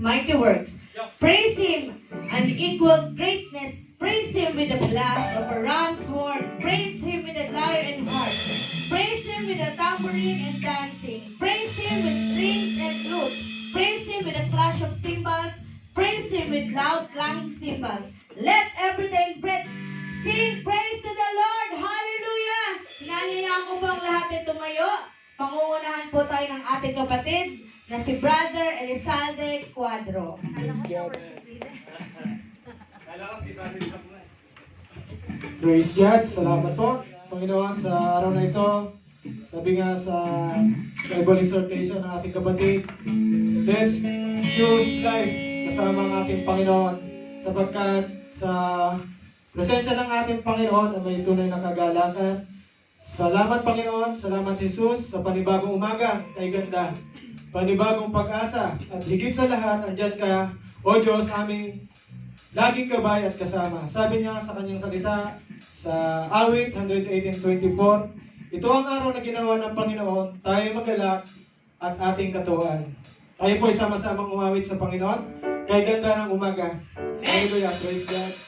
mighty works. Praise Him and equal great God. Salamat po, Panginoon, sa araw na ito. Sabi nga sa Bible exhortation ng ating kapatid, Let's choose life kasama ang ating Panginoon sapagkat sa presensya ng ating Panginoon ay may tunay na kagalakan. Salamat Panginoon, salamat Jesus sa panibagong umaga kay ganda, panibagong pag-asa at higit sa lahat, andyan ka, O Diyos, aming laging gabay at kasama. Sabi niya sa kanyang salita sa awit 118.24, ito ang araw na ginawa ng Panginoon, tayo magalak at ating katuwaan. Tayo po ay sama-samang umawit sa Panginoon, kay ganda ng umaga. Hallelujah, praise God.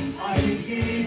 I hear.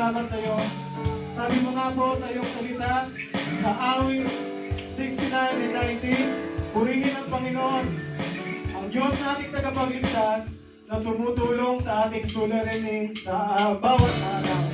Magpapasalamat sa iyo. Sabi mo nga po sa iyong salita, sa awit 69 and 19, purihin ang Panginoon, ang Diyos na ating tagapagligtas, na tumutulong sa ating suliranin sa ah, bawat araw.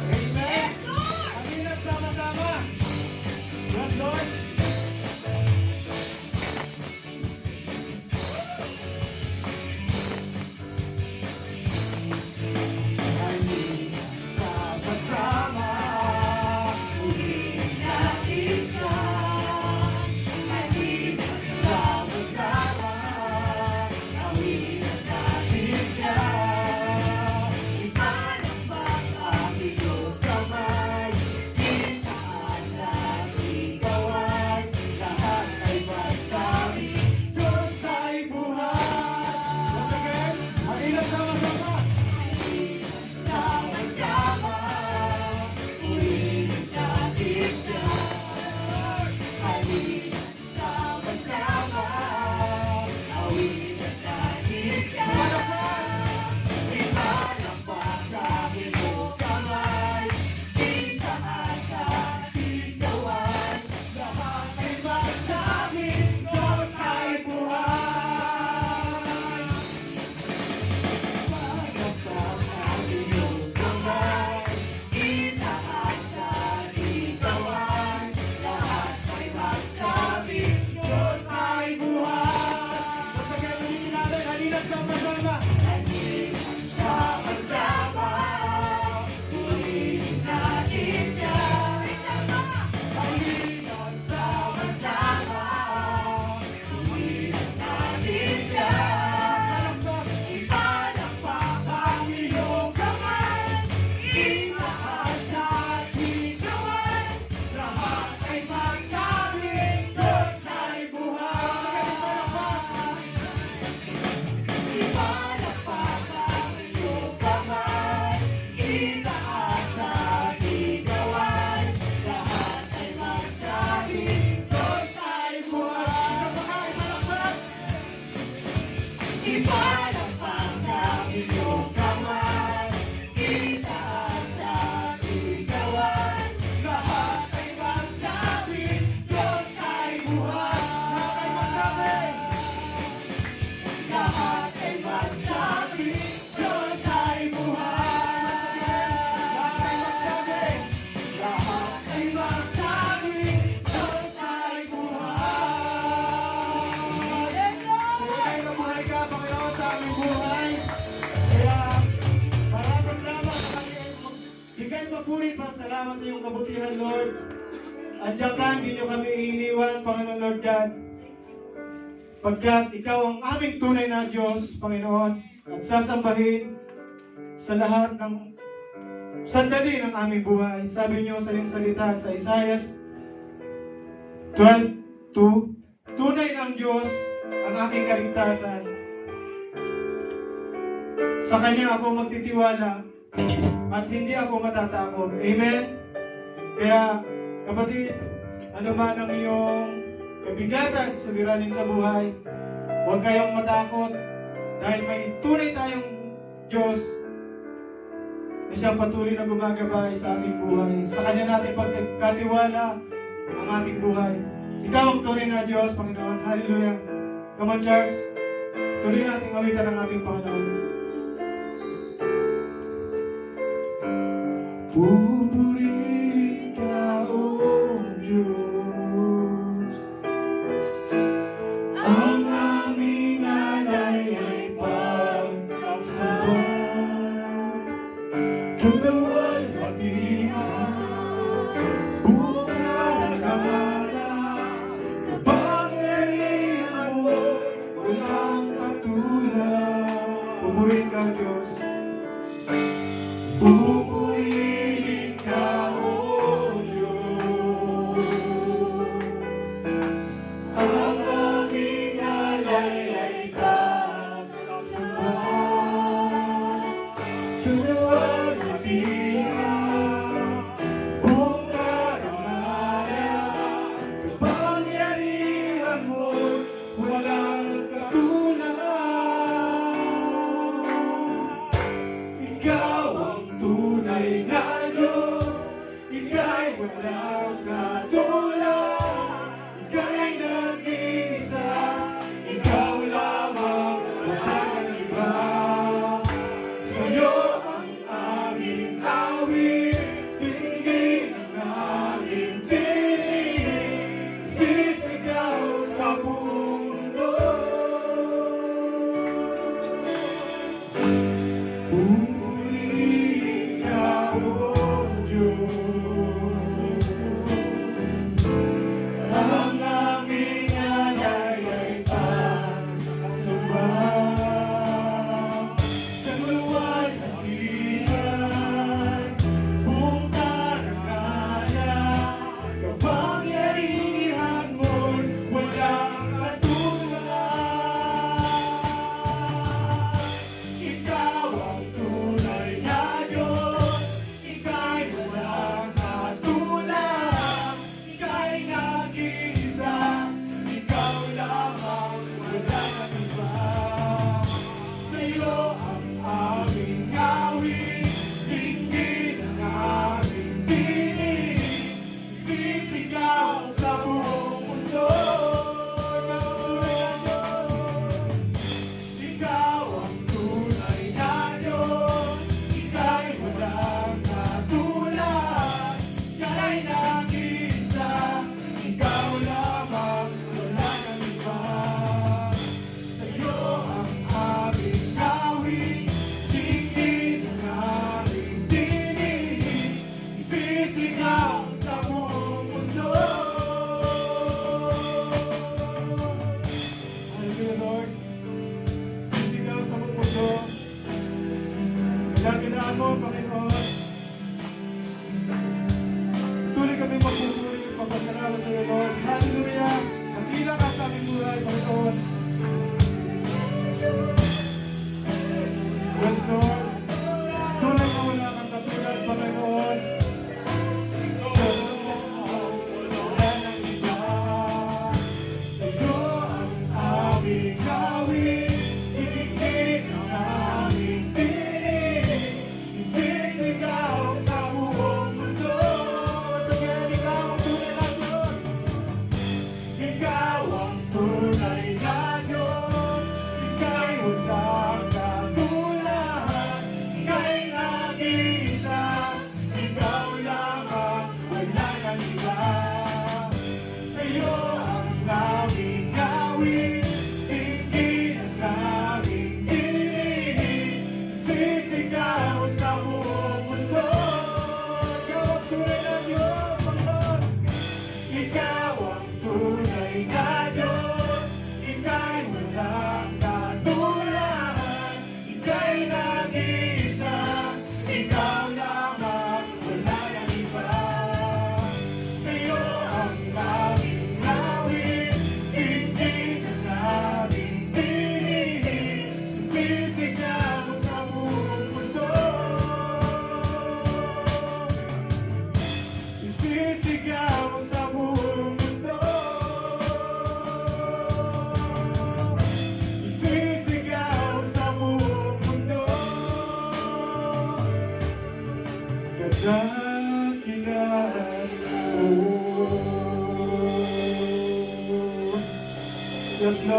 Everybody. Kabutihan, Lord. Andiyan ka, hindi niyo kami iniwan, Panginoon Lord God. Pagkat ikaw ang aming tunay na Diyos, Panginoon, at sasambahin sa lahat ng sandali ng aming buhay. Sabi niyo sa iyong salita sa Isaiah 12.2 Tunay ng Diyos ang aking kaligtasan. Sa Kanya ako magtitiwala at hindi ako matatakot. Amen? Kaya, kapatid, ano man ang iyong kabigatan, suliranin sa buhay, huwag kayong matakot dahil may tunay tayong Diyos na siyang patuloy na gumagabay sa ating buhay. Sa Kanya natin pagkatiwala ang ating buhay. Ikaw ang tunay na Diyos, Panginoon. Hallelujah. Come on, church. Tuloy natin awitan ang ating Panginoon. Pupurihin Ikaw ang tunay na Diyos, ika'y wala. Tunay na Diyos, ika'y walang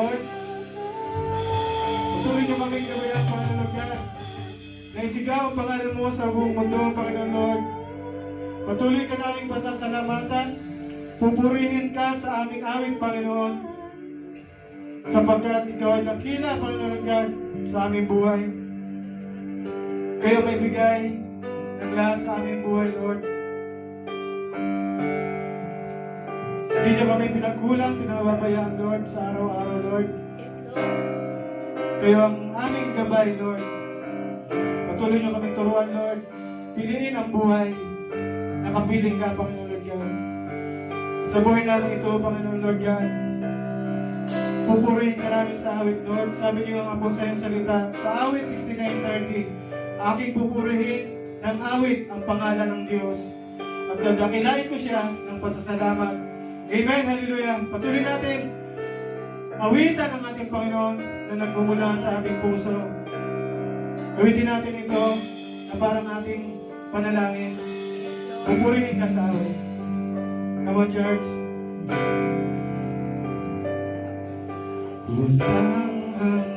Lord. Patuloy niyo kaming gabayan, Panginoon God. Naisigaw ang pangalan mo sa buong mundo, Panginoon Lord. Patuloy ka naming pasasalamatan. Pupurihin ka sa aming awit, Panginoon. Sapagkat ikaw ay nakila, Panginoon God, sa aming buhay. Kayo may bigay ng lahat sa aming buhay, Lord. Hindi niyo kami pinagkulang, pinababayaan, Lord, sa araw-araw, Lord. Yes, Lord. Kayo ang aming gabay, Lord. Patuloy niyo kaming turuan, Lord. Piliin ang buhay. Nakapiling ka, Panginoon Lord God. Sa buhay namin ito, Panginoon Lord God, pupurihin ka namin sa awit, Lord. Sabi niyo nga po sa iyong salita, sa awit 69.30, aking pupurihin ng awit ang pangalan ng Diyos. At dadakilain ko siya ng pasasalamat. Amen, hallelujah. Patuloy natin awitan ang ating Panginoon na nagmumula sa ating puso. Awitin natin ito na parang ating panalangin. Pupurihin ka sa amin. Come on, church. Walang hanggan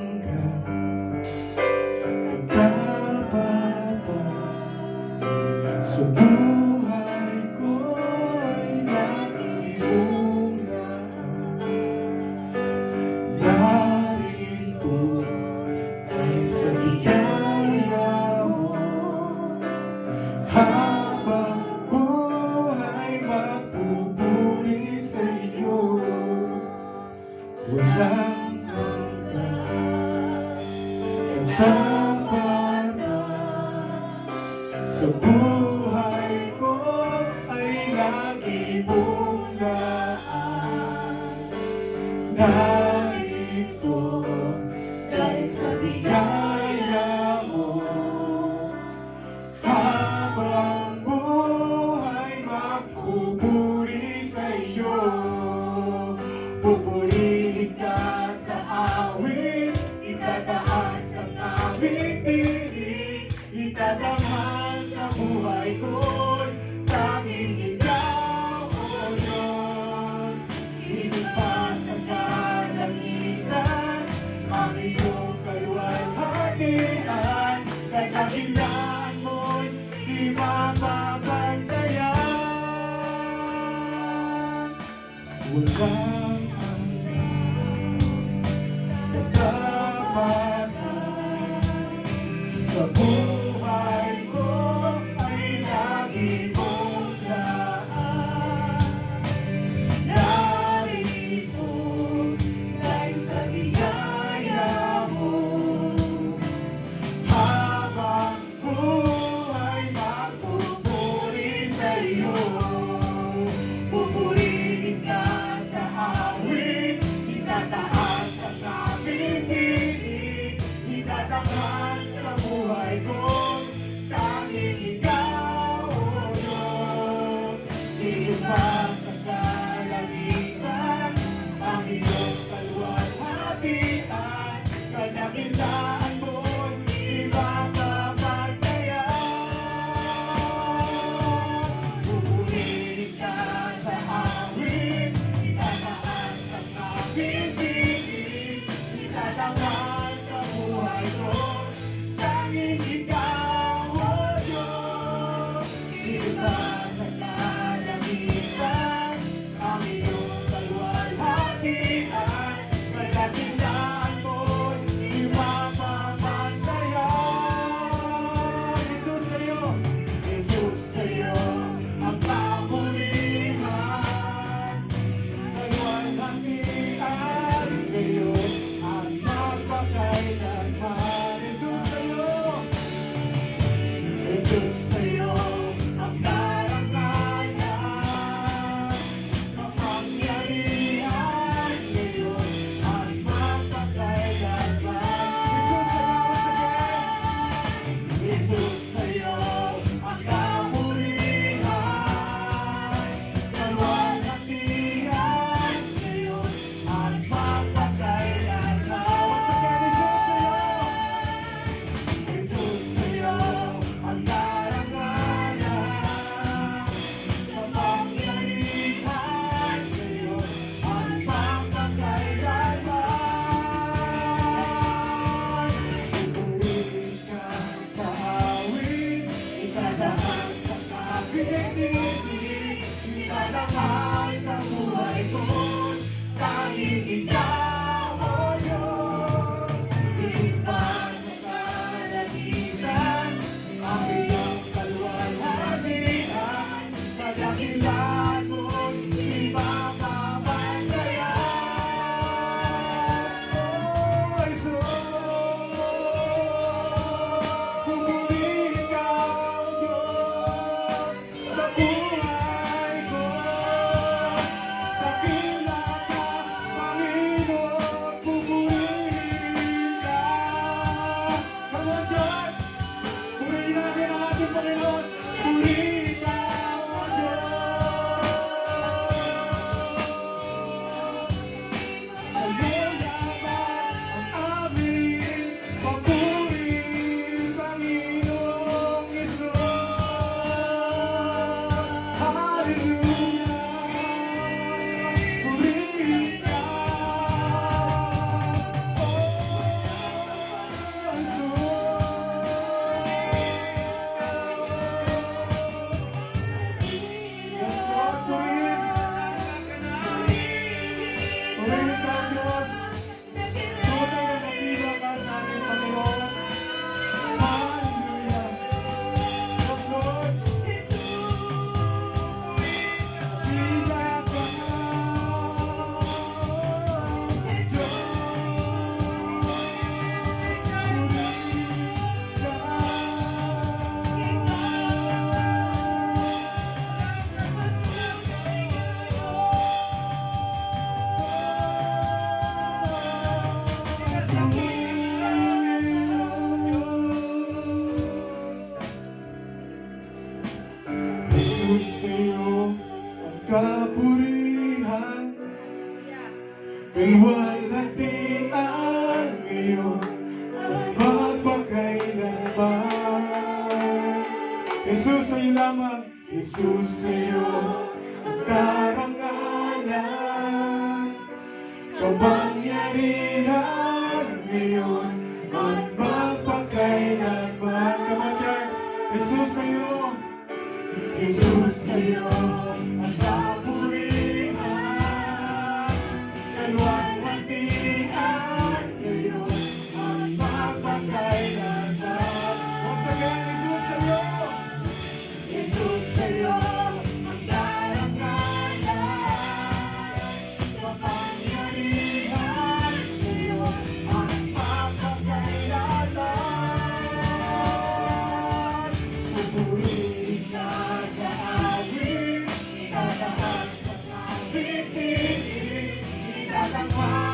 someone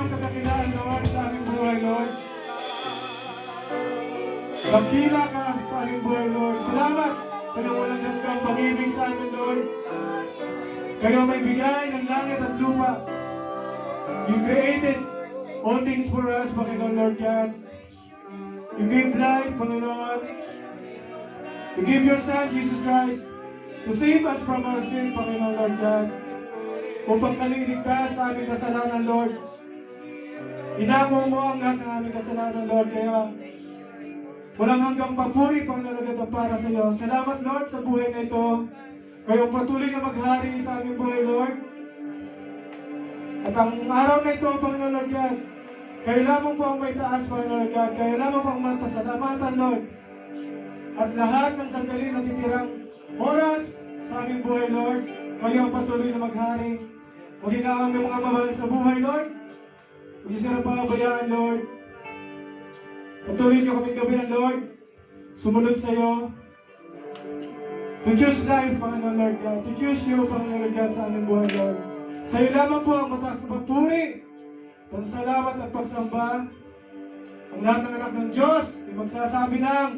iyong kadakilaan, Lord, sa aming buhay, Lord. Magkila ka sa aming buhay, Lord. Salamat sa iyong walang hanggang pag-ibig sa amin, Lord. Kayo may bigay ng langit at lupa. You created all things for us, Panginoon Lord God. You gave life, Panginoon. You gave your Son, Jesus Christ, to save us from our sin, Panginoon Lord God. Upang kami ligtas sa aming kasalanan, Lord. Inako mo ang lahat ng aming kasalanan, Lord. Kaya walang hanggang papuri, Panginoon ang para sa iyo. Salamat, Lord, sa buhay na ito. Kayong patuloy na maghari sa aming buhay, Lord. At ang araw na ito, Panginoon Lord God, kayo lamang po ang may taas, Panginoon God. Kayo lamang po ang mapasalamatan, Lord. At lahat ng sandali na titirang oras sa aming buhay, Lord, kayo ang patuloy na maghari. Huwag na aming mga mahal sa buhay, Lord. Huwag niyo silang pangabayaan, Lord. Patuloy niyo kaming gabihan, Lord. Sumunod sa iyo. To choose life, Panginoon Lord God. To choose you, Panginoon Lord God, sa aming buhay, Lord. Sa iyo lamang po ang mataas na pagpuri, pasalamat at pagsamba. Ang lahat ng anak ng Diyos, ay magsasabi ng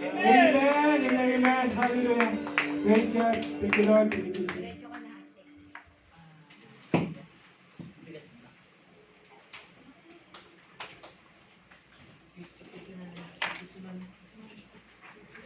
Amen! Amen! Amen! Hallelujah! Praise God! Thank you, Lord. Thank you, Jesus.